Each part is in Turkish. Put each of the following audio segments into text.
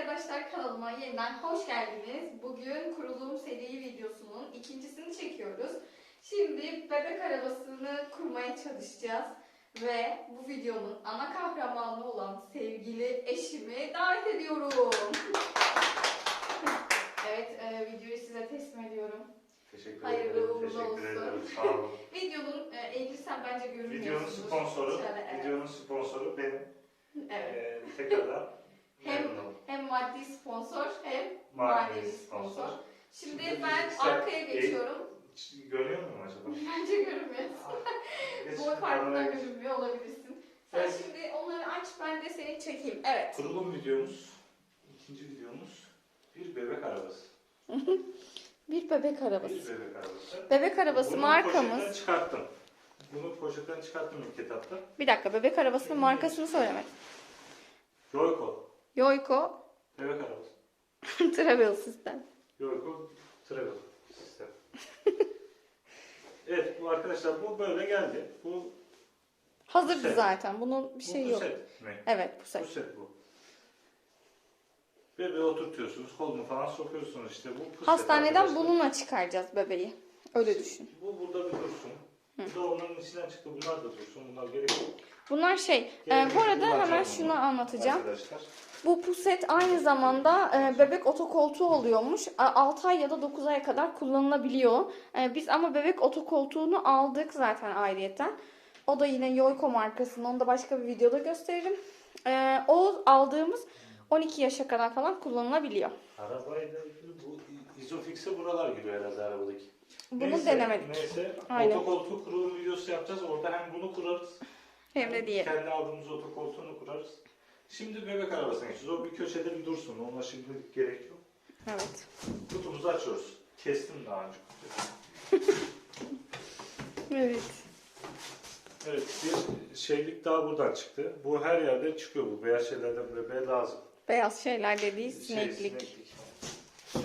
arkadaşlar kanalıma yeniden hoş geldiniz. Bugün kurulum seri videosunun ikincisini çekiyoruz. Şimdi bebek arabasını kurmaya çalışacağız. Ve bu videonun ana kahramanı olan sevgili eşimi davet ediyorum. evet, e, videoyu size teslim ediyorum. Teşekkür Hayırlı ederim. uğurlu Teşekkür olsun. ederim. Sağ olun. Videonun, e, Eylül sen bence Videonun görünmüyorsunuz. sponsoru, Şöyle, evet. videonun sponsoru benim. evet. Ee, tekrardan Hem-. Hem maddi sponsor hem Manevi manevi sponsor. sponsor. Şimdi Şimdi ben sen- arkaya geçiyorum. Hiç Görüyor musun acaba? Bence görünmüyorsun. Geç, Boy farkından kameraya geç. görünmüyor olabilirsin. Sen Evet. şimdi onları aç ben de seni çekeyim. Evet. Kurulum videomuz, ikinci videomuz bir bebek arabası. Bir bebek Bir arabası. bebek arabası. Bebek arabası Bunu markamız. poşetten çıkarttım. Bunu poşetten çıkarttım ilk etapta. Bir dakika bebek arabasının markasını söylemek. Joyko, Yoyko bebek arabası. Travel System. Yoyko Travel sistem. evet bu arkadaşlar bu böyle geldi. Bu, Hazırdı Set. zaten. Bunun bir bu şey bu yok. set mi? Evet bu Bu set. set bu. Bebeği oturtuyorsunuz, kolunu falan sokuyorsunuz işte bu. Hastaneden arkadaşlar. bununla çıkaracağız bebeği. Öyle düşün. Bu burada bir dursun. Bu onların içinden çıktı. Bunlar da dursun. Bunlar gerek yok. Bunlar şey, e, bu arada hemen Kullanacağım şunu anlatacağım. Arkadaşlar. Bu puset aynı zamanda e, bebek otokoltuğu oluyormuş. 6 ay ya da 9 aya kadar kullanılabiliyor. E, biz ama bebek otokoltuğunu aldık zaten ayrıyeten. O da yine Yoyko markasının. Onu da başka bir videoda gösteririm. E, o aldığımız 12 yaşa kadar falan kullanılabiliyor. Arabayla bu izofix'e buralar giriyor herhalde arabadaki. Bunu Neyse, denemedik. Neyse. Aynen. Otokoltuğu kurulum videosu yapacağız. Orada hem bunu kurarız. Hem de diğeri. Kendi aldığımız otokoltuğunu kurarız. Şimdi bebek arabasına geçiyoruz. O bir köşede bir dursun. Ona şimdilik gerek yok. Evet. Kutumuzu açıyoruz. Kestim daha önce. Evet. Evet bir şeylik daha buradan çıktı. Bu her yerde çıkıyor bu. Beyaz şeylerden bebeğe lazım. Beyaz şeyler dediği Şey, sineklik.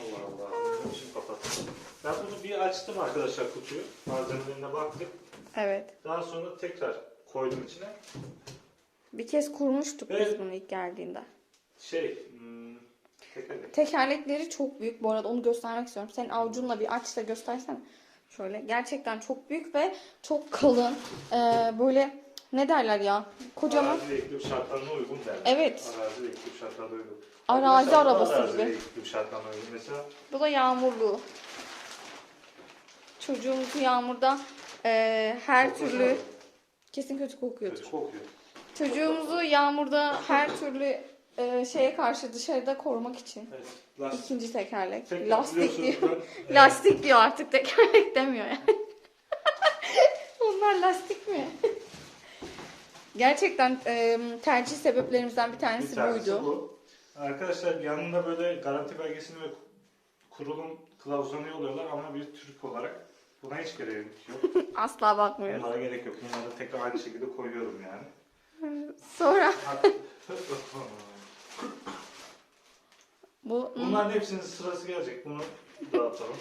Allah Allah. Bunun için kapattım. Ben bunu bir açtım arkadaşlar kutuyu. Malzemelerine baktık. Evet. Daha sonra tekrar koydum içine. Bir kez kurmuştuk biz Evet. bunu ilk geldiğinde. Şey, hmm, tekerlek. Tekerlekleri çok büyük. Bu arada onu göstermek istiyorum. Senin avucunla bir aç da göstersene. Şöyle. Gerçekten çok büyük ve çok kalın. Ee, böyle ne derler ya? Kocaman. Arazi ve iklim şartlarına uygun derler. Evet. Arazi ve iklim şartlarına uygun. Arazi Mesela arabası gibi. iklim şartlarına uygun. Mesela Bu da yağmurlu. Çocuğumuzu yağmurda e, her koklasana. türlü kesin kötü kokuyordur. kötü kokuyor. Çocuğumuzu yağmurda her türlü e, şeye karşı dışarıda korumak için. Evet. Lastik. İkinci tekerlek. Tekrar Lastik diyor. ben- Lastik diyor artık tekerlek demiyor yani. Onlar lastik mi? Gerçekten e, tercih sebeplerimizden bir tanesi, Bir tanesi buydu. bu. Arkadaşlar yanında böyle garanti belgesini ve kurulum kılavuzunu yolluyorlar ama bir Türk olarak buna hiç gerek yok. Asla bakmıyoruz. Bunlara gerek yok. Bunları tekrar aynı şekilde koyuyorum yani. Sonra bu Bunların hepsinin sırası gelecek. Bunu dağıtalım.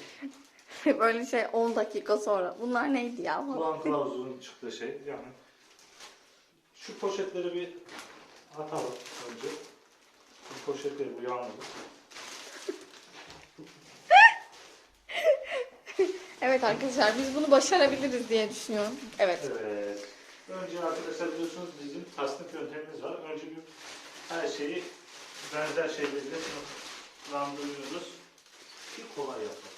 böyle şey 10 dakika sonra. Bunlar neydi ya? Kulağın kılavuzunun çıktığı şey. Yani şu poşetleri bir atalım önce. Bu poşetleri bu yağmurda. Evet arkadaşlar biz bunu başarabiliriz diye düşünüyorum. Evet. Evet. Önce arkadaşlar biliyorsunuz bizim tasnif yöntemimiz var. Önce bir her şeyi benzer şeylerle sınıflandırıyoruz ki kolay yapalım.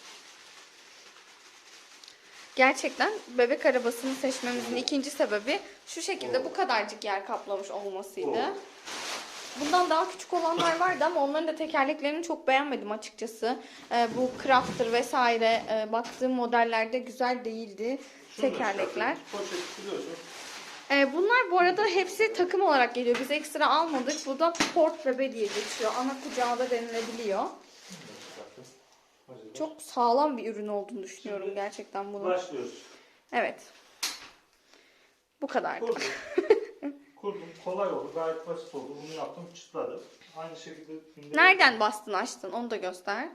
Gerçekten bebek arabasını seçmemizin ikinci sebebi şu şekilde bu kadarcık yer kaplamış olmasıydı. Oo. Bundan daha küçük olanlar vardı ama onların da tekerleklerini çok beğenmedim açıkçası. Ee, bu Crafter vesaire e, baktığım modellerde güzel değildi tekerlekler. Poşet biliyorsun. Ee, bunlar bu arada hepsi takım olarak geliyor. Biz ekstra almadık. Bu da port bebe diye geçiyor. Ana kucağı da denilebiliyor. Çok sağlam bir ürün olduğunu düşünüyorum Şimdi gerçekten bunun. Başlıyoruz. Evet. Bu kadardı. Kurdum. Kurdum. Kolay oldu. Gayet basit oldu. Bunu yaptım. Çıtladı. Aynı şekilde... Nereden bastın açtın onu da göster.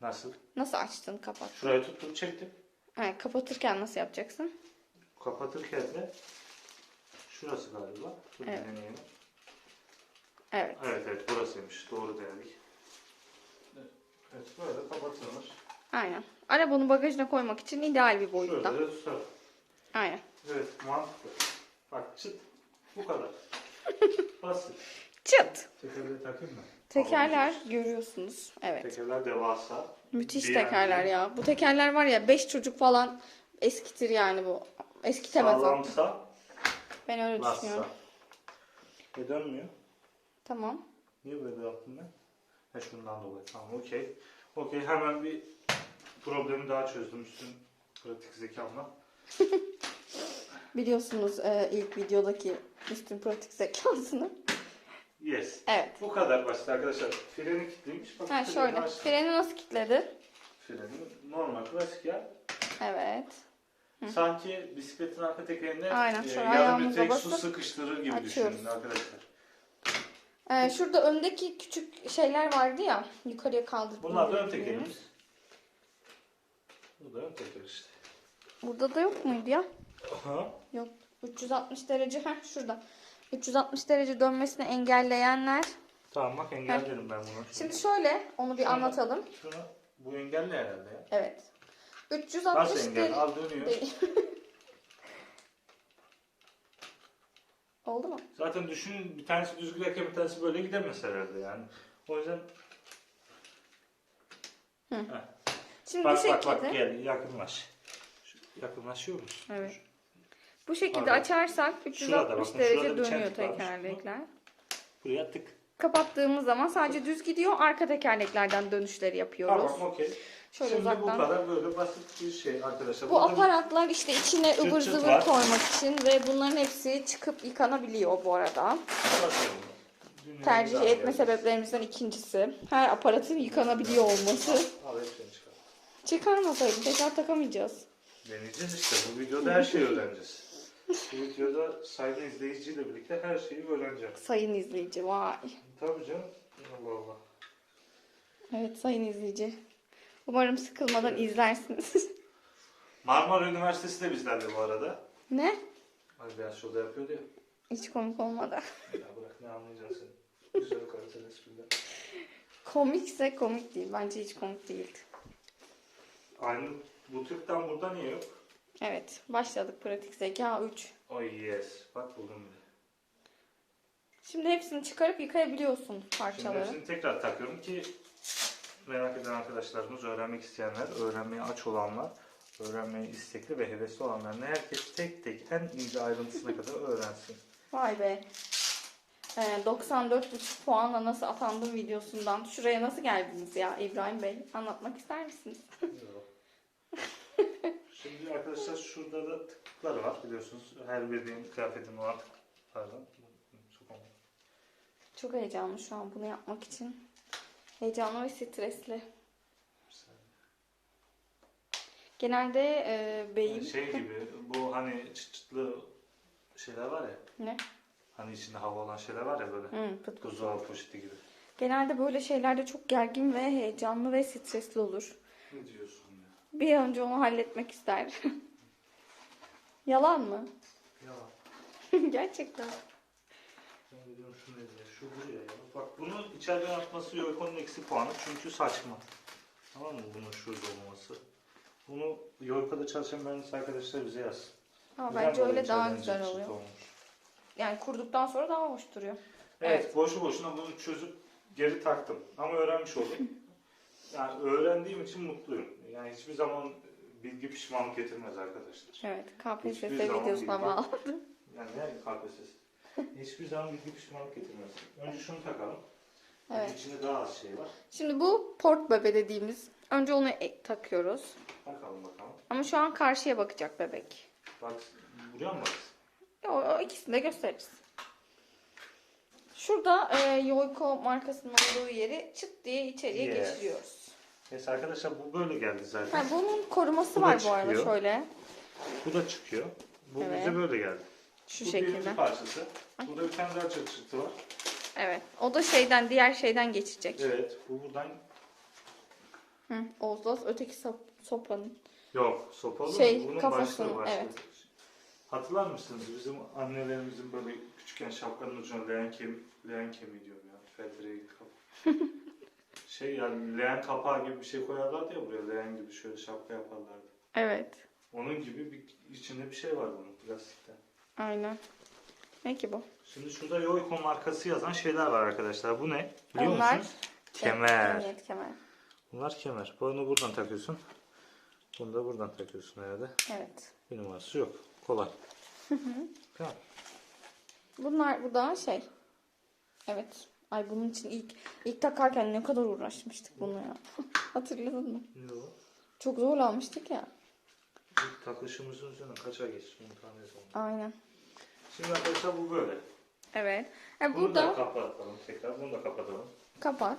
Nasıl? Nasıl açtın kapattın? Şurayı tuttum çektim. Evet, kapatırken nasıl yapacaksın? Kapatırken de şurası galiba. Dur Evet. deneyelim. Evet. Evet evet burasıymış. Doğru denedik. Evet böyle kapatılır. Aynen. Arabanın bagajına koymak için ideal bir boyutta. Şöyle de tutar. Aynen. Evet mantıklı. Bak çıt. Bu kadar. Basit. Çıt. Tekerleri takayım mı? Tekerler görüyorsunuz. Evet. Tekerler devasa. Müthiş Bir tekerler yerde ya. Bu tekerler var ya 5 çocuk falan eskitir yani bu. Eskitemez o. Sağlamsa Ben öyle bassa. düşünüyorum. E dönmüyor. Tamam. Niye böyle yaptın ben? He şundan dolayı. Tamam okey. Okey hemen bir problemi daha çözdüm üstün pratik zekamla. Biliyorsunuz e, ilk videodaki üstün pratik zekasını. Yes. Evet. Bu kadar basit arkadaşlar. Freni kilitliymiş. Bak, Ha freni şöyle. açtım. Freni nasıl kilitledi? Freni normal klasik ya. Evet. Sanki bisikletin arka tekerine Aynen, e, şöyle yarım ayağımızla litre su basıp sıkıştırır gibi açıyoruz. düşünün arkadaşlar. Ee, şurada öndeki küçük şeyler vardı ya. Yukarıya kaldırıp Bunlar da ön tekerimiz. Bu da ön teker işte. Burada da yok muydu ya? Aha. Yok. 360 derece. Heh şurada. 360 derece dönmesini engelleyenler. Tamam bak engellerim ben bunu. Şimdi şöyle onu bir Şunu- anlatalım. Şunu bu engelli herhalde ya. Evet. 360 Nasıl engelli? derece. Al dönüyor. Oldu mu? Zaten düşünün bir tanesi düz giderken bir tanesi böyle gidemez herhalde yani. O yüzden Şimdi bak bu bak şekilde. bak gel yakınlaş. Şu- Yakınlaşıyor musun? Evet. Bu şekilde Pardon. açarsak Şurada 360 bakın, derece dönüyor varmış. tekerlekler. Buraya tık. Kapattığımız zaman sadece düz gidiyor. Arka tekerleklerden dönüşleri yapıyoruz. Tamam okey. Şöyle Şimdi uzaktan. bu kadar böyle basit bir şey arkadaşlar. Bu Burada aparatlar işte içine ıvır zıvır koymak için ve bunların hepsi çıkıp yıkanabiliyor bu arada. Tercih etme yani. sebeplerimizden ikincisi. Her aparatın yıkanabiliyor olması. Al hepsini çıkar. Çıkarmasaydım tekrar takamayacağız. Deneyeceğiz işte. Bu videoda her şeyi öğreneceğiz. Bu videoda sayın izleyiciyle birlikte her şeyi öğreneceğim. Sayın izleyici vay. Tabii canım. Allah Allah. Evet sayın izleyici. Umarım sıkılmadan izlersiniz. Marmara Üniversitesi de bizlerle bu arada. ne? Ay biraz şurada yapıyordu ya. Hiç komik olmadı. Ya bırak ne anlayacaksın. Güzel kaliteli espriler. Komikse komik değil. Bence hiç komik değildi. Aynı bu Türk'ten burada niye yok? Evet başladık pratik zeka 3. Oh yes. Bak buldum bile. Şimdi hepsini çıkarıp yıkayabiliyorsun Şimdi parçaları. hepsini tekrar takıyorum ki merak eden arkadaşlarımız, öğrenmek isteyenler, öğrenmeye aç olanlar, öğrenmeye istekli ve hevesli olanlar ne herkes tek tek en ince ayrıntısına kadar öğrensin. Vay be. Ee, 94,5 puanla nasıl atandım videosundan şuraya nasıl geldiniz ya İbrahim Bey? Anlatmak ister misiniz? Yok. Şimdi arkadaşlar şurada da tıklar var biliyorsunuz. Her birinin kıyafetinin var tıklardan. Sokamadım. Çok heyecanlı şu an bunu yapmak için. Heyecanlı ve stresli. Genelde e, beyim... Şey gibi bu hani çıt çıtlı şeyler var ya. Ne? Hani içinde hava olan şeyler var ya böyle. Hı, pıt pıt. Buzdolabı poşeti gibi. Genelde böyle şeylerde çok gergin ve heyecanlı ve stresli olur. Ne diyorsun? Bir an önce onu halletmek ister. Yalan mı? Yalan. Gerçekten. Ben dedim şu ne diye. Şu buraya ya. Bak bunu içeriden atması Yoico'nun eksi puanı çünkü saçma. Tamam mı bunun şurada olmaması? Bunu Yoico'da çalışan mühendis arkadaşlar bize yazsın. Ama Neden bence öyle daha güzel oluyor. olmuş? Yani kurduktan sonra daha hoş duruyor. Evet, Evet. boşu boşuna bunu çözüp geri taktım. Ama öğrenmiş oldum. yani öğrendiğim için mutluyum. Yani hiçbir zaman bilgi pişmanlık getirmez arkadaşlar. Evet, KPSS bilgi- bağladı. Yani ne KPSS? hiçbir zaman bilgi pişmanlık getirmez. Önce şunu takalım. Evet. İçinde daha az şey var. Şimdi bu port bebe dediğimiz. Önce onu e- takıyoruz. Bakalım bakalım. Ama şu an karşıya bakacak bebek. Bak buraya mı baksın? O, o ikisini de gösteririz. Şurada e, Yoico markasının olduğu yeri çıt diye içeriye Yes. geçiriyoruz. Neyse arkadaşlar bu böyle geldi zaten. Ha, bunun koruması Bu da var bu arada çıkıyor. şöyle. Bu da çıkıyor. Bu Evet. bize böyle geldi. Şu bu şekilde. birinci parçası. Burada bir tane daha çıt çıtı var. Evet. O da şeyden diğer şeyden geçecek. Evet. Bu buradan Hı, Oğuz öteki sop- sopanın. Yok, sopalı Şey, bunun kafasının, başlığı başlığı. evet. Hatırlar mısınız bizim annelerimizin böyle küçükken şapkanın ucuna leğen, kem leğen kemiği diyorum ya. Feldireği kap. şey yani leğen kapağı gibi bir şey koyarlardı ya buraya leğen gibi şöyle şapka yaparlardı. Evet. Onun gibi bir içinde bir şey var bunun plastikten. Aynen. Ne ki bu? Şimdi şurada Yoico markası yazan şeyler var arkadaşlar. Bu ne? Biliyor Onlar- musunuz? Kemer. Emniyet kemer. Bunlar kemer. Bunu buradan takıyorsun. Bunu da buradan takıyorsun herhalde. Evet. Bir numarası yok. Kolay. Tamam. Bunlar bu da şey. Evet. Ay bunun için ilk ilk takarken ne kadar uğraşmıştık bunu ya. Hatırladın mı? O? Çok zorlanmıştık ya. İlk takışımızın üzerinden kaç ay geçti bunu tahmin edelim. Aynen. Şimdi arkadaşlar bu böyle. Evet. E Bunu da burada kapatalım tekrar. Bunu da kapatalım. kapat.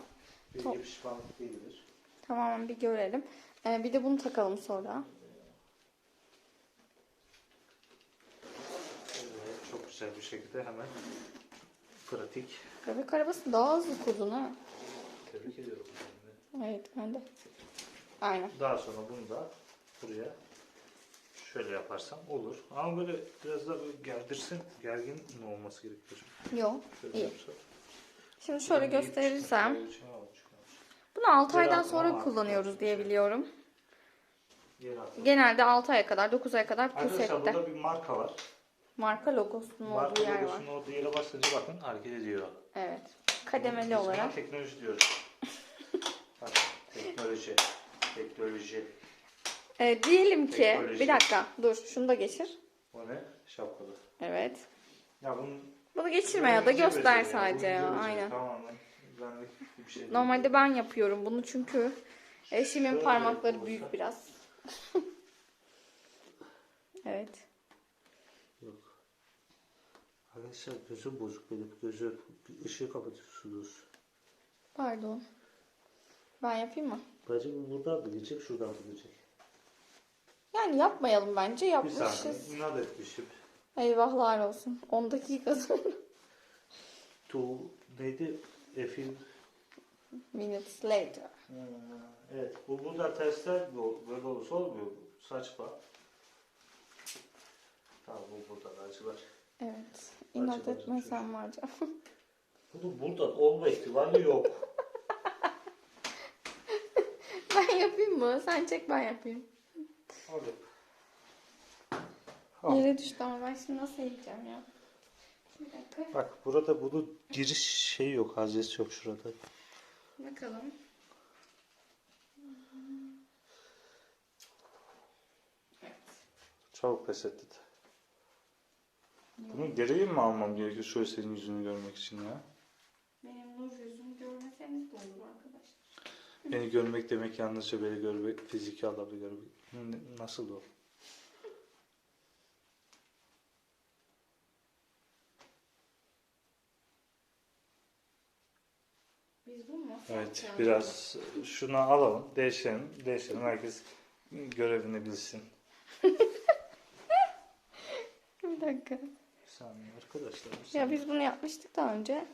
Bir Top. pişmanlık değildir. Tamamen bir görelim. E, bir de bunu takalım sonra. Evet, çok güzel bir şekilde hemen pratik. Bebek arabası daha hızlı kurdun ha. Tebrik ediyorum. Evet ben de. Aynen. Daha sonra bunu da buraya şöyle yaparsam olur. Ama böyle biraz daha böyle gerdirsin. Gergin mi olması gerekiyor? Yok. Şöyle İyi. yapsak. Şimdi şöyle Böyle gösterirsem. şey. Bunu 6 aydan sonra kullanıyoruz diye biliyorum. Yer altı. Genelde 6 aya kadar 9 aya kadar Arkadaşlar pusette. burada bir marka var. Marka logosunun olduğu Marka yer var. logosunun olduğu yere basınca bakın hareket ediyor. Evet. Kademeli Biz buna olarak. teknoloji diyoruz. Bak, teknoloji. Teknoloji. E, diyelim ki Teknoloji. bir dakika dur şunu da geçir. O ne? Şapkalı. Evet. Ya bunun Bunu geçirme ya da göster sadece ya. Aynen. Tamamen benlik bir şey değil. Normalde ben yapıyorum bunu çünkü eşimin Şöyle parmakları olursa- büyük biraz. evet. Arkadaşlar gözü bozuk benim. Gözü ışığı kapatıyorsunuz. Pardon. Ben yapayım mı? Bence bu buradan da gidecek, şuradan da gidecek. Yani yapmayalım bence. Bir Yapmışız. saniye. inat etmişim. Eyvahlar olsun. 10 dakika sonra. Tu neydi? Efil. Minutes later. Evet. Bu burada testler bu- böyle olursa olmuyor. Bu Saçma. Tamam bu burada acılar. Evet. İnat Acaba etmesem var canım. Bunun buradan olma ihtimali yok. ben yapayım mı? Sen çek ben yapayım. Hadi. Al. Yere düştü ama ben şimdi nasıl yiyeceğim ya? Bir dakika. Bak burada bunun giriş şeyi yok. Haznesi yok şurada. Bakalım. Evet. Çabuk pes etti. de. Bunu geriye mi almam gerekiyor şöyle senin yüzünü görmek için ya? Benim nur yüzümü görmeseniz de olur arkadaşlar. Beni görmek demek yalnızca beni görmek, fiziki anlamda görmek. Nasıl o? Biz bunu nasıl Evet, yapacağız? biraz şunu alalım, değişelim, değişelim. Herkes görevini bilsin. Bir dakika. Saniye arkadaşlar. Bir Ya saniye. biz bunu yapmıştık daha önce.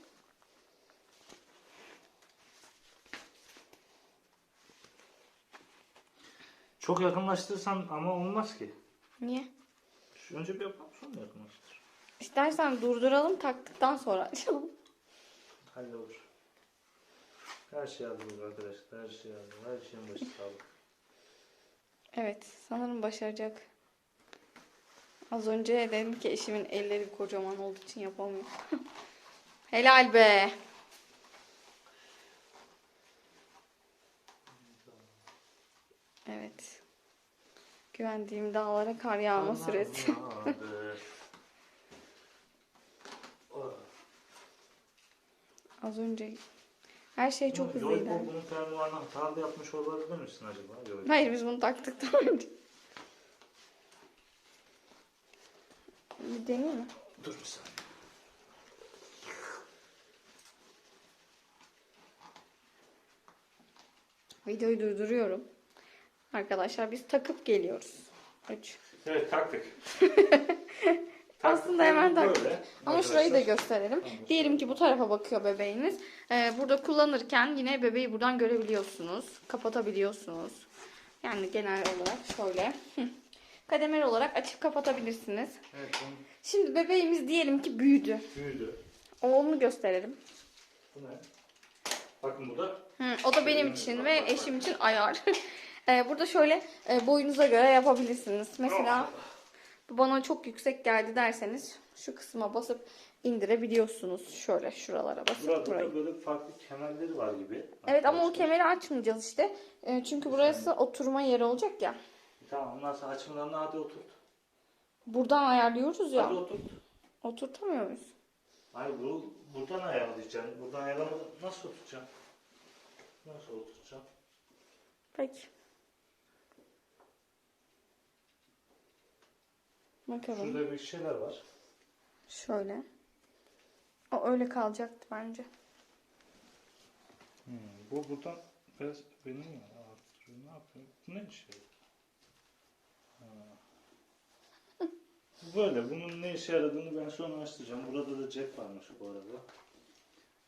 Çok yakınlaştırırsan ama olmaz ki. Niye? Şu Önce bir yapalım sonra yakınlaştır. İstersen durduralım taktıktan sonra açalım. Hallolur. Her şey hallolur arkadaşlar. Her şey hallolur. Her şeyin başı sağlık. Evet sanırım başaracak. Az önce dedim ki eşimin elleri kocaman olduğu için yapamıyor. Helal be. Evet. Güvendiğim dağlara kar yağma süresi. Az önce her şey çok Yoy hızlıydı. bunun fermuarını hatalı yapmış olabilir misin acaba? Yoy. Hayır biz bunu taktıktan önce. Bir deneyeyim mi? Dur bir saniye. Videoyu durduruyorum. Arkadaşlar biz takıp geliyoruz. 3. Evet taktık. Aslında hemen taktık. Böyle. Ama şurayı da gösterelim. Tamam, Diyelim ki bu tarafa bakıyor bebeğiniz. Ee, burada kullanırken yine bebeği buradan görebiliyorsunuz. Kapatabiliyorsunuz. Yani genel olarak şöyle. kademeli olarak açıp kapatabilirsiniz. Evet bunun Şimdi bebeğimiz diyelim ki büyüdü. büyüdü. Onu gösterelim. Bu ne? Bakın bu da Hı, o da benim için ve eşim için ayar. Ee, Burada şöyle e, boyunuza göre yapabilirsiniz. Mesela bu bana çok yüksek geldi derseniz şu kısma basıp indirebiliyorsunuz. Şöyle şuralara basıp Burada burayı. da böyle farklı kemerleri var gibi. Evet ama o kemeri açmayacağız işte. E, Çünkü burası oturma yeri olacak ya. Tamam ondan sonra açmadan hadi oturt. Buradan ayarlıyoruz Hadi ya. oturt. Oturtamıyor muyuz? Hayır bu buradan ayarlayacaksın. Buradan ayarlamadan nasıl oturtacağım? Nasıl oturtacağım? Peki. Bakalım. Şurada bir şeyler var. Şöyle. O öyle kalacaktı bence. Hmm, bu buradan biraz benim? Artırıyor. Ne yapıyor? Bu ne işe? Böyle. Bunun ne işe yaradığını ben sonra açtıracağım. Burada da cep varmış bu arada.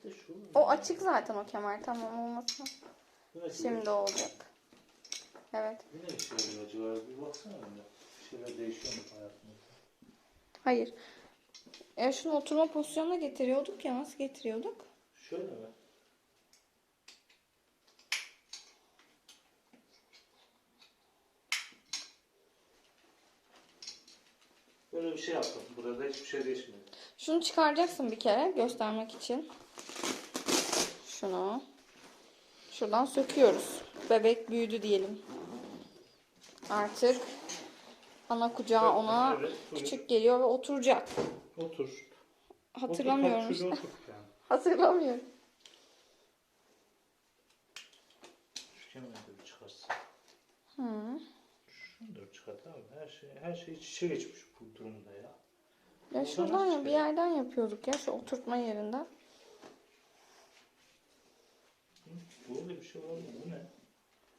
De şu. O açık zaten o kemer tamam olmasın. Ki? Şimdi olacak. Evet. Ne işe yarıyor acaba? Bir baksana önce. Bir şeyler değişiyor mu hayatımda? Hayır. E şunu oturma pozisyonuna getiriyorduk ya nasıl getiriyorduk? Şöyle mi? Bir şey yaptım. Burada hiçbir şey değişmiyor. Şunu çıkaracaksın bir kere göstermek için. Şunu. Şuradan söküyoruz. Bebek büyüdü diyelim. Artık ana kucağı ona Evet, buyur. küçük geliyor ve oturacak. Otur. Hatırlamıyorum Otur, işte. otur yani. Hatırlamıyorum. Şu kemeri de bir çıkarsın. Hı. Abi. Her şey, her şey iç içe geçmiş bu durumda ya. Ya şuradan ya bir yerden yapıyorduk ya şu oturtma yerinden. Hı, Böyle bir şey var mı? Bu ne?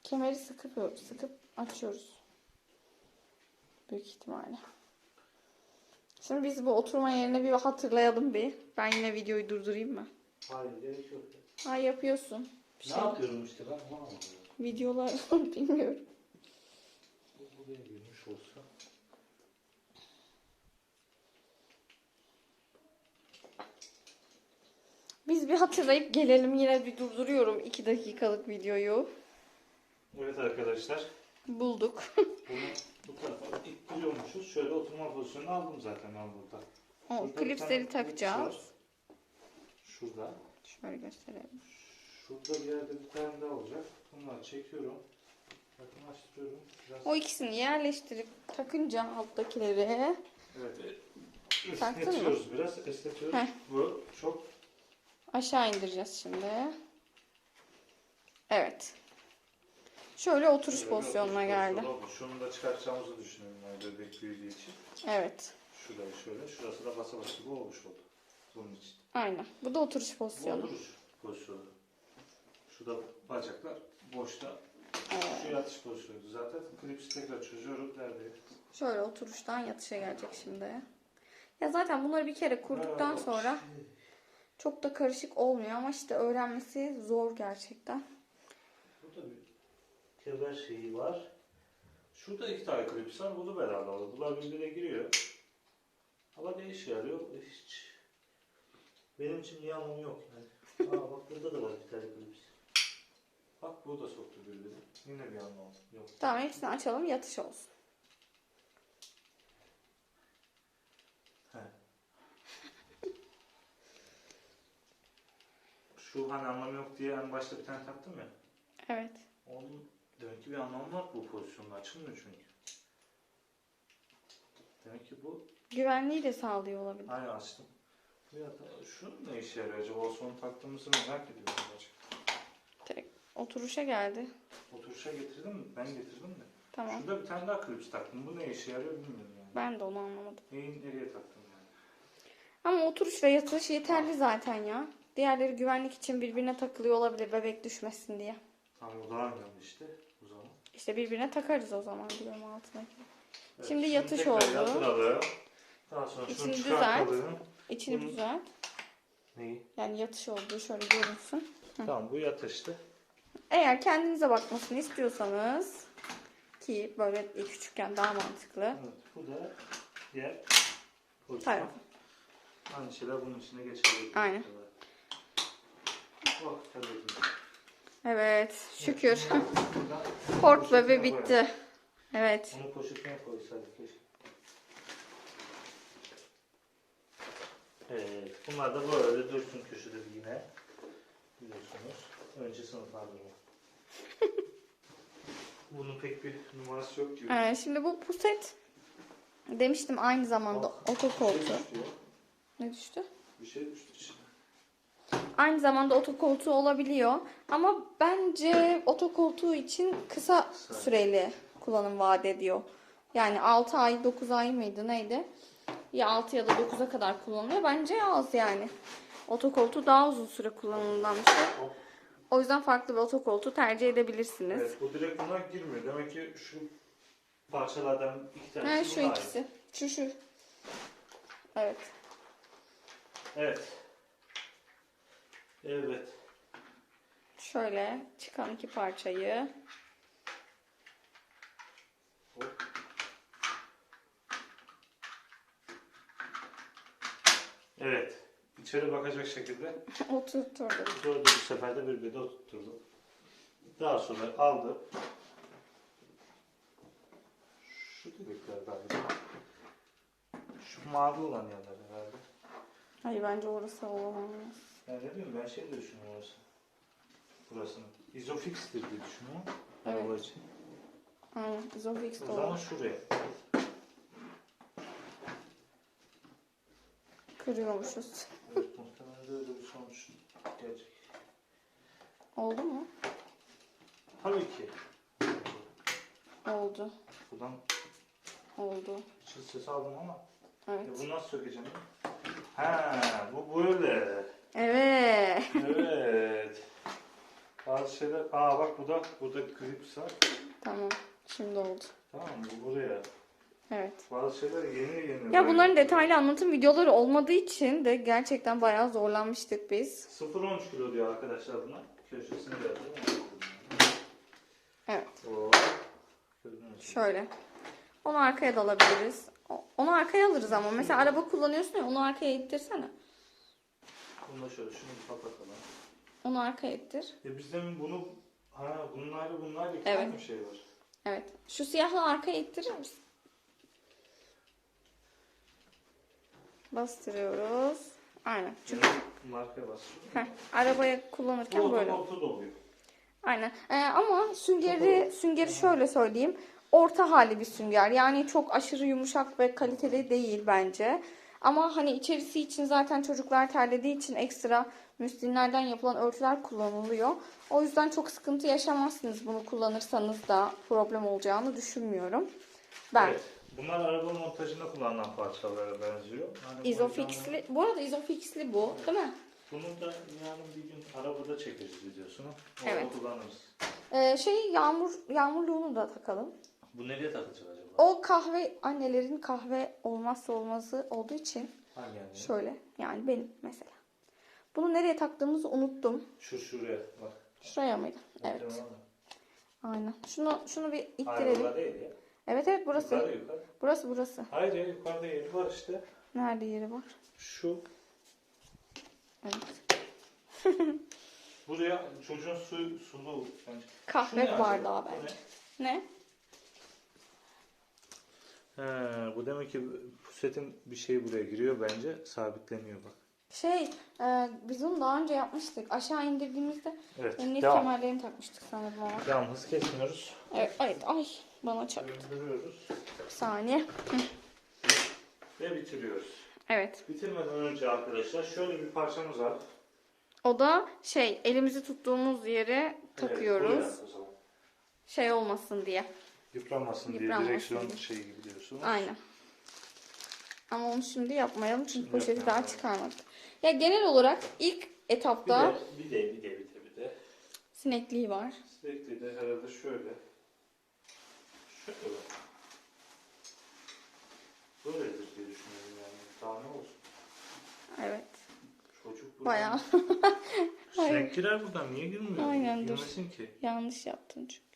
Kemeri sıkıp sıkıp açıyoruz. Büyük ihtimalle. Şimdi biz bu oturma yerine bir hatırlayalım bir. Ben yine videoyu durdurayım mı? Hayır gerek yok. Ha yapıyorsun. Bir Ne şey. yapıyorum işte ben. Videolar bilmiyorum. Bu buraya girmiş olsa. Biz bir hatırlayıp gelelim. Yine bir durduruyorum 2 dakikalık videoyu. Evet arkadaşlar. Bulduk. Bunu bu tarafa ittiriyormuşuz. Şöyle oturma pozisyonunu aldım zaten ben burada. o Şurada klipsleri klips takacağız. Şurada. Şöyle gösterelim. Şurada bir yerde bir tane daha olacak. Bunları çekiyorum. Yakınlaştırıyorum. Biraz O ikisini yerleştirip takınca alttakileri evet. Taktın mı? Esnetiyoruz biraz. Esnetiyoruz. Heh. Bu çok aşağı indireceğiz şimdi. Evet. Şöyle oturuş Şöyle bir pozisyonuna geldi. Şunu da çıkartacağımızı düşünüyorum yani bebek büyüdüğü için. Evet. Şurayı şöyle. Şurası da basa basa gibi olmuş oldu. Bunun için. Aynen. Bu da oturuş Bu pozisyonu. oturuş pozisyonu. Şurada bacaklar boşta. Evet. Şu yatış pozisyonu. Zaten klipsi tekrar çözüyorum derdi. Şöyle oturuştan yatışa gelecek şimdi. Ya zaten bunları bir kere kurduktan sonra çok da karışık olmuyor ama işte öğrenmesi zor gerçekten. Burada bir kemer şeyi var. Şurada iki tane klips var. Bunu beraber aldım. Bunlar birbirine giriyor. Ama ne işe yarıyor? Hiç. Benim için bir anlamı yok yani. Aa bak burada da var bir tane klips. Bak bu da soktu birbirine. Yine bir anlamı yok. Tamam hepsini açalım yatış olsun. He. Şu hani anlamı yok diye en başta bir tane taktım ya. Evet. Onun demek ki bir anlamı var bu pozisyonda açılmıyor çünkü. Demek ki bu Güvenliği de sağlıyor olabilir. aynı açtım. Bu ya da şu ne işe yarıyor acaba? O son taktığımızı merak ediyorum gerçekten. Oturuşa geldi. Oturuşa getirdim mi? Ben getirdim de. Tamam. Şurada bir tane daha klips taktım. Bu ne işe yarıyor bilmiyorum yani. Ben de onu anlamadım. Neyin nereye taktım yani. Ama oturuş ve yatış yeterli zaten ya. Diğerleri güvenlik için birbirine takılıyor olabilir bebek düşmesin diye. Tamam o daha önemli işte o zaman. İşte birbirine takarız o zaman diyorum altına. Evet, Şimdi yatış oldu. yatıralım. Daha sonra şunu İçini düzelt. İçini Bunu- düzelt. Neyi? Yani yatış olduğu şöyle görünsün. Tamam bu yatıştı. Eğer kendinize bakmasını istiyorsanız Ki böyle küçükken daha mantıklı. Evet, bu da diğer. Taraf. Aynı şeyler bunun içine geçerli. Aynen. Evet şükür. Port koyalım. bitti. Evet. Onu poşetine koysaydık keşke. Evet, bunlar da böyle dursun köşede yine. Biliyorsunuz. Önce sınıflandırma. Bunun pek bir numarası yok gibi. Ee, şimdi bu puset demiştim aynı zamanda otokoltuğu. şey. Ne düştü? Bir şey düştü. Aynı zamanda otokoltuğu olabiliyor. Ama bence otokoltuğu için kısa süreli kullanım vaat ediyor. Yani 6 ay 9 ay mıydı neydi? Ya 6 ya da 9'a kadar kullanılıyor. Bence az yani. Otokoltuğu daha uzun süre kullanılan bir şey. O yüzden farklı bir otokoltuğu tercih edebilirsiniz. Evet, bu direkt buna girmiyor. Demek ki şu parçalardan iki Ha, tanesi şu buna ait. ikisi. Şu şu. Evet. Evet. Evet. Şöyle çıkan iki parçayı. Hop. Evet. İçeri bakacak şekilde Oturturdum. dördüncü seferde birbirine oturtturdum. Daha sonra aldı. Şu dedikler galiba. Şu mavi olan yerler herhalde. Hayır bence orası olamaz. Ya ne bileyim ben şey de düşünüyorum orası. Burasını. Isofix'tir diye düşünüyorum. Evet. Araba için. Aynen. Isofix O zaman şuraya. Kırıyormuşuz. Evet muhtemelen de öyle bir sonuç gelecek. Oldu mu? Tabii ki. Oldu. Buradan Oldu. çıt ses aldım ama Evet. ya bunu nasıl sökeceğim? Ha, bu böyle. Evet. Evet. Bazı şeyler... Aa bak bu da burada klips var. tamam. Şimdi oldu. Tamam? Bu buraya. Evet. Bazı şeyler yeni yeni. Ya bunların detaylı anlatım videoları olmadığı için de gerçekten bayağı zorlanmıştık biz. 0-13 kilo diyor arkadaşlar buna. Köşesini de yazdım. Evet. Oo. Şöyle. Onu arkaya da alabiliriz. Onu arkaya alırız ama. Mesela araba kullanıyorsun ya onu arkaya ittirsene. Bunu da şöyle şunu bir kapatalım. Onu arkaya ittir. Ya bizden bunu ha bunlarla bunlarla iki Evet. tane bir şey var. Evet. Şu siyahla arkaya ittirir misin? Bastırıyoruz. Aynen. Çünkü Marka bas. heh, arabaya Bu kullanırken böyle. otokoltuğu da oluyor. Aynen. Ee, ama süngeri süngeri şöyle söyleyeyim. Orta hali bir sünger. Yani çok aşırı yumuşak ve kaliteli değil bence. Ama hani içerisi için zaten çocuklar terlediği için ekstra müslinlerden yapılan örtüler kullanılıyor. O yüzden çok sıkıntı yaşamazsınız bunu kullanırsanız da problem olacağını düşünmüyorum. Ben Evet. Bunlar araba montajında kullanılan parçalara benziyor. Yani bu yüzden izofixli. Bu arada izofixli bu, değil mi? Bunu da yarın bir gün arabada çekeriz videosunu. Orada Evet. kullanırız. Ee, şey yağmur yağmurluğunu da takalım. Bu nereye takılacak acaba? O kahve annelerin kahve olmazsa olmazı olduğu için Hangi yani? şöyle yani benim mesela. Bunu nereye taktığımızı unuttum. Şu şuraya bak. Şuraya mıydı? Evet. Muhtemelen? Aynen. Şunu şunu bir Hayır ittirelim. değil ya. Evet evet burası. Yukarı. Burası burası. Hayır ya yukarıda yeri var işte. Nerede yeri var? Şu Evet. buraya çocuğun su, sulu. Şu Kahve bardağı bence. ne? He, bu demek ki pusetin bir şey buraya giriyor bence sabitleniyor bak. Şey, e, biz onu daha önce yapmıştık. Aşağı indirdiğimizde Evet emniyet devam. kemerlerini takmıştık sanırım ama. Devam hız kesmiyoruz. Evet, ay, ay bana çarptı. Döndürüyoruz Bir saniye. ve bitiriyoruz. Evet. Bitirmeden önce arkadaşlar şöyle bir parçamız var. O da şey, elimizi tuttuğumuz yere takıyoruz. Evet, buraya o zaman. Şey olmasın diye. Yıpranmasın diye Yıpranmasın direksiyon diye. şeyi gibi biliyorsunuz. Aynen. Ama onu şimdi yapmayalım çünkü Şimdi poşeti daha yapmayalım. çıkarmadık. Ya genel olarak ilk Bir etapta de, bir de, bir de, bir de, bir de. sinekliği var. Sürekli de herhalde şöyle. Şöyle. Böyledir diye düşünüyorum yani. Daha ne olsun. Evet. Çocuk buradan. Bayağı Sinek girer buradan. Niye girmiyor? Aynen, dur. Girmesin ki. yanlış yaptın çünkü.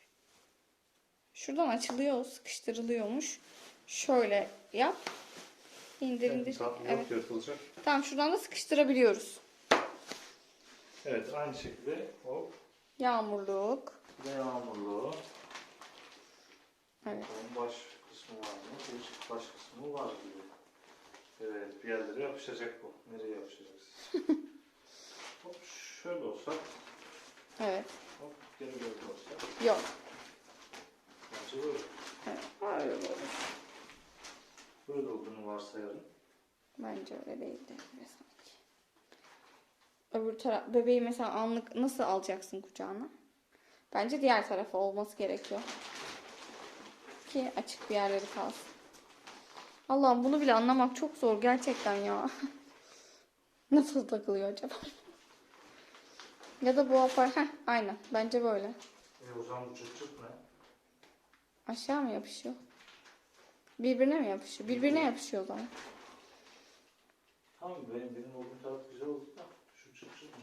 Şuradan açılıyor, sıkıştırılıyormuş. Şöyle yap. İndir indir. Tamam, yok Evet. yırtılacak. Tamam şuradan da sıkıştırabiliyoruz. Evet aynı şekilde hop. Yağmurluk. Bir de yağmurlu. Evet. Onun baş kısmı var mı? Bir baş kısmı var gibi. Evet bir yerlere yapışacak bu. Nereye yapışacaksın? hop şöyle olsa. Evet. Hop gene böyle olsa. Yok. Öyle olur. Böyle olduğunu varsayalım. Bence öyle değildi. Sanki. Öbür taraf bebeği mesela anlık nasıl alacaksın kucağına? Bence diğer tarafa olması gerekiyor. Ki açık bir yerleri kalsın. Allah'ım bunu bile anlamak çok zor gerçekten ya. Nasıl takılıyor acaba? ya da bu apar... Heh, aynen. Bence böyle. E o zaman çıt çıt ne? Aşağı mı yapışıyor? Birbirine mi yapışıyor? Birbirine yapışıyor o zaman. Tamam benim, benim olduğum taraf güzel oldu da. Şu acaba?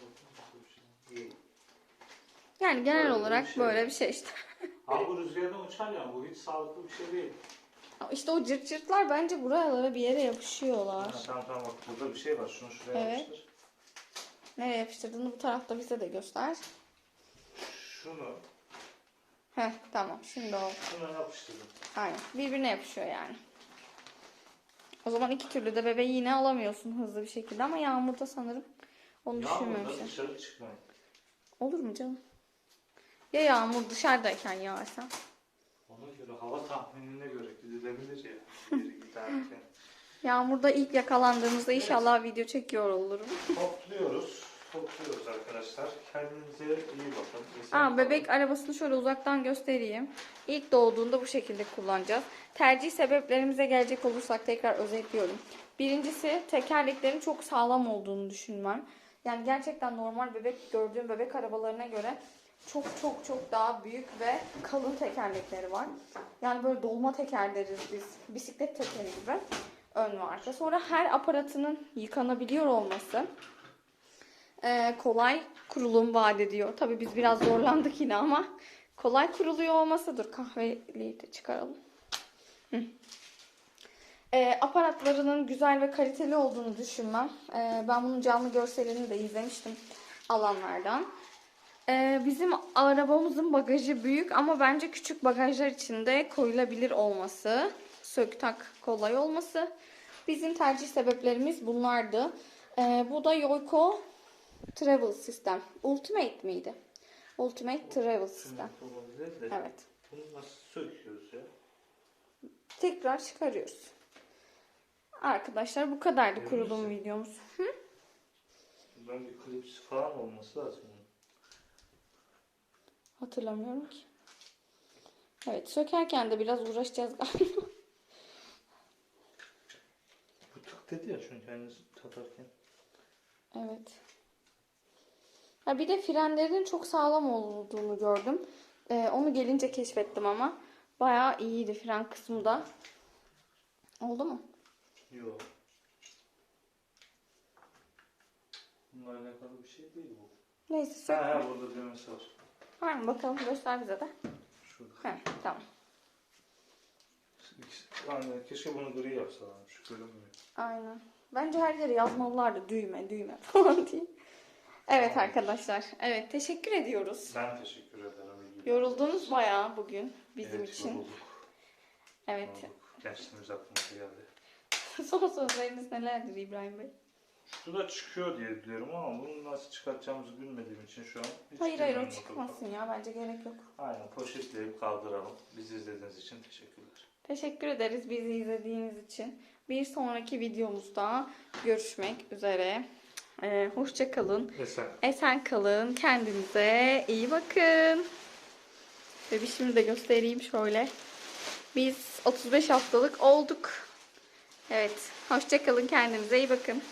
Bakın bir şey. İyi. Yani genel Böyle bir olarak şey. böyle bir şey işte. Abi bu rüzgardan uçar ya bu hiç sağlıklı bir şey değil. İşte o cırt cırtlar bence buralara bir yere yapışıyorlar. Ha, tamam tamam bak burada bir şey var şunu şuraya Evet. yapıştır. Nereye yapıştırdığını bu tarafta bize de göster. Şunu Heh tamam şimdi oldu. yapıştırdım. Aynen birbirine yapışıyor yani. O zaman iki türlü de bebeği yine alamıyorsun hızlı bir şekilde ama yağmurda sanırım onu düşünmemişler. dışarı çıkmayın. Olur mu canım? Ya yağmur dışarıdayken yağarsa? Ona göre hava tahminine göre gidilebilir ya. Biri giderken. Yağmurda ilk yakalandığımızda inşallah video çekiyor olurum. Topluyoruz. Topluyoruz arkadaşlar. Kendinize iyi bakın. Aa, kalın. bebek arabasını şöyle uzaktan göstereyim. İlk doğduğunda bu şekilde kullanacağız. Tercih sebeplerimize gelecek olursak tekrar özetliyorum. Birincisi tekerleklerin çok sağlam olduğunu düşünmem. Yani gerçekten normal bebek gördüğüm bebek arabalarına göre çok çok çok daha büyük ve kalın tekerlekleri var. Yani böyle dolma teker deriz biz. Bisiklet tekeri gibi. Ön ve arka. Sonra her aparatının yıkanabiliyor olması e, kolay kurulum vaat ediyor. Tabii biz biraz zorlandık yine ama kolay kuruluyor olması dur kahveliği de çıkaralım. E, aparatlarının güzel ve kaliteli olduğunu düşünmem. E, ben bunun canlı görselini de izlemiştim alanlardan. E, bizim arabamızın bagajı büyük ama bence küçük bagajlar içinde koyulabilir olması, sök tak kolay olması. Bizim tercih sebeplerimiz bunlardı. E, bu da Yoyko Travel System. Ultimate miydi? Ultimate Travel System. Evet. Bunu nasıl söküyoruz ya? Tekrar çıkarıyoruz. Arkadaşlar bu kadardı kurulum videomuz. Buradan bir klipsi falan olması lazım. Hatırlamıyorum ki. Evet sökerken de biraz uğraşacağız galiba. Bu tık dedi ya çünkü kendisi tatarken. Evet. Ha bir de frenlerinin çok sağlam olduğunu gördüm. Ee, onu gelince keşfettim ama bayağı iyiydi fren kısmı da. Oldu mu? Yok. Bununla alakalı bir şey değil bu. Neyse Ha, sök. ha burada düğmesi var. Mı bakalım göster bize de. Şurada. Heh, tamam. Yani keşke bunu gri yapsalarmış. Görünmüyor. Aynen. Bence her yere yazmalılardı düğme düğme falan diye. Evet arkadaşlar. Evet teşekkür ediyoruz. Ben teşekkür ederim. Yoruldunuz bayağı bugün bizim evet, için. yorulduk, Evet. yorulduk. Gençliğimiz aklımıza geldi. Son sözleriniz nelerdir İbrahim Bey? Şu da çıkıyor diye biliyorum ama bunu nasıl çıkartacağımızı bilmediğim için şu an hiç Hayır hayır o bakalım. çıkmasın ya bence gerek yok. Aynen poşetleyip kaldıralım. Bizi izlediğiniz için teşekkürler. Teşekkür ederiz bizi izlediğiniz için. Bir sonraki videomuzda görüşmek üzere. Ee, hoşça kalın. Esen. Esen kalın. Kendinize iyi bakın. Bebişimi de göstereyim şöyle. Biz 35 haftalık olduk. Evet. Hoşça kalın. Kendinize iyi bakın.